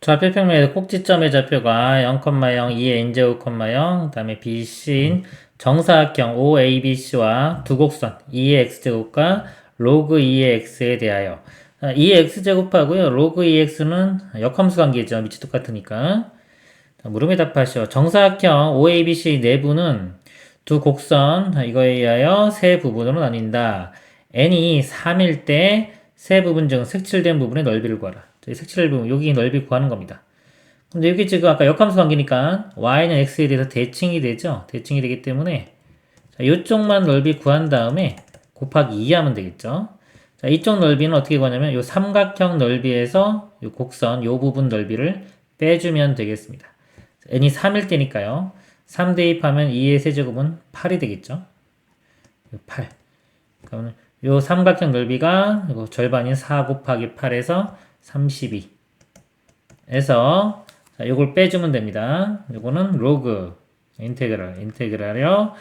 좌표 평면에서 꼭지점의 좌표가 0,0, 2의 n제곱, 0, 그 다음에 BC인 정사각형 OABC와 두 곡선 2의 x제곱과 로그 2의 x에 대하여 2의 x제곱하고요. 로그 2x는 역함수 관계죠. 밑이 똑같으니까. 자, 물음에 답하시오. 정사각형 OABC 내부는 두 곡선 이거에 의하여 세 부분으로 나뉜다. n이 3일 때 세 부분 중 색칠된 부분의 넓이를 구하라. 이 색칠 부분 여기 넓이 구하는 겁니다. 근데 여기 지금 아까 역함수 관계니까 y는 x에 대해서 대칭이 되죠. 대칭이 되기 때문에 자, 이쪽만 넓이 구한 다음에 곱하기 2 하면 되겠죠. 자, 이쪽 넓이는 어떻게 구하냐면 이 삼각형 넓이에서 이 곡선 이 부분 넓이를 빼주면 되겠습니다. n이 3일 때니까요. 3 대입하면 2의 세제곱은 8이 되겠죠. 8. 그러면 요 삼각형 넓이가 절반인 4 곱하기 8에서 32. 에서 자, 요걸 빼주면 됩니다. 요거는 로그 인테그랄 인테그랄이요.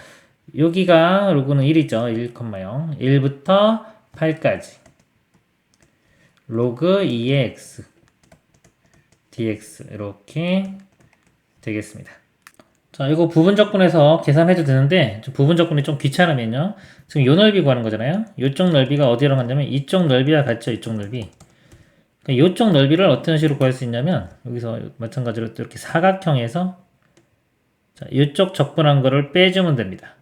여기가 로그는 1이죠. 1,0 1부터 8까지 로그 2의 x dx 이렇게 되겠습니다. 자, 이거 부분 적분해서 계산해도 되는데 좀 부분 적분이 좀 귀찮으면요. 지금 요 넓이 구하는 거잖아요. 요쪽 넓이가 어디로 간다면 이쪽 넓이와 같죠. 이쪽 넓이. 그러니까 요쪽 넓이를 어떤 식으로 구할 수 있냐면 여기서 마찬가지로 또 이렇게 사각형에서 자, 이쪽 적분한 거를 빼주면 됩니다.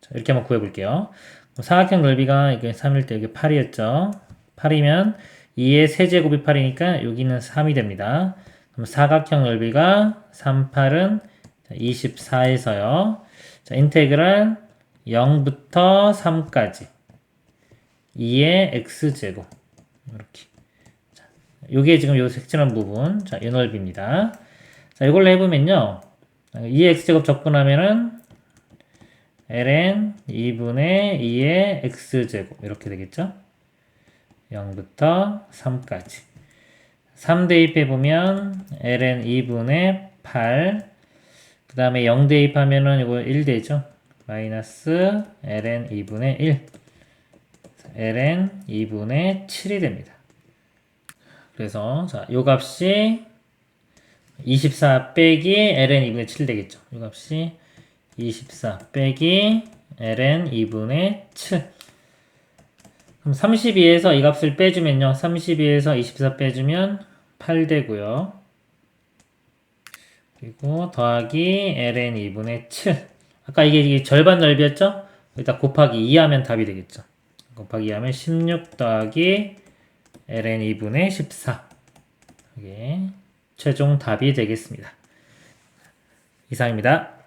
자, 이렇게 한번 구해 볼게요. 사각형 넓이가 이게 3일 때 이게 8이었죠. 8이면 2의 세제곱이 8이니까 여기는 3이 됩니다. 그럼 사각형 넓이가 3, 8은 24에서요. 자, 인테그랄 0부터 3까지 2의 x제곱 이렇게 자, 요게 지금 요 색칠한 부분 자, 요 넓이입니다. 자, 이걸로 해보면요. 2의 x제곱 적분하면은 ln 2분의 2의 x제곱 이렇게 되겠죠? 0부터 3까지 3 대입해보면 ln 2분의 8 그 다음에 0 대입하면은 이거 1 되죠. 마이너스 ln 2분의 1 ln 2분의 7이 됩니다. 그래서 자, 요 값이 24 빼기 ln 2분의 7 되겠죠. 요 값이 24 빼기 ln 2분의 7 그럼 32에서 이 값을 빼주면요. 32에서 24 빼주면 8 되고요. 그리고 더하기 ln 2분의 7. 아까 이게, 이게 절반 넓이였죠? 여기다 곱하기 2 하면 답이 되겠죠. 곱하기 2 하면 16 더하기 ln 2분의 14. 이게 최종 답이 되겠습니다. 이상입니다.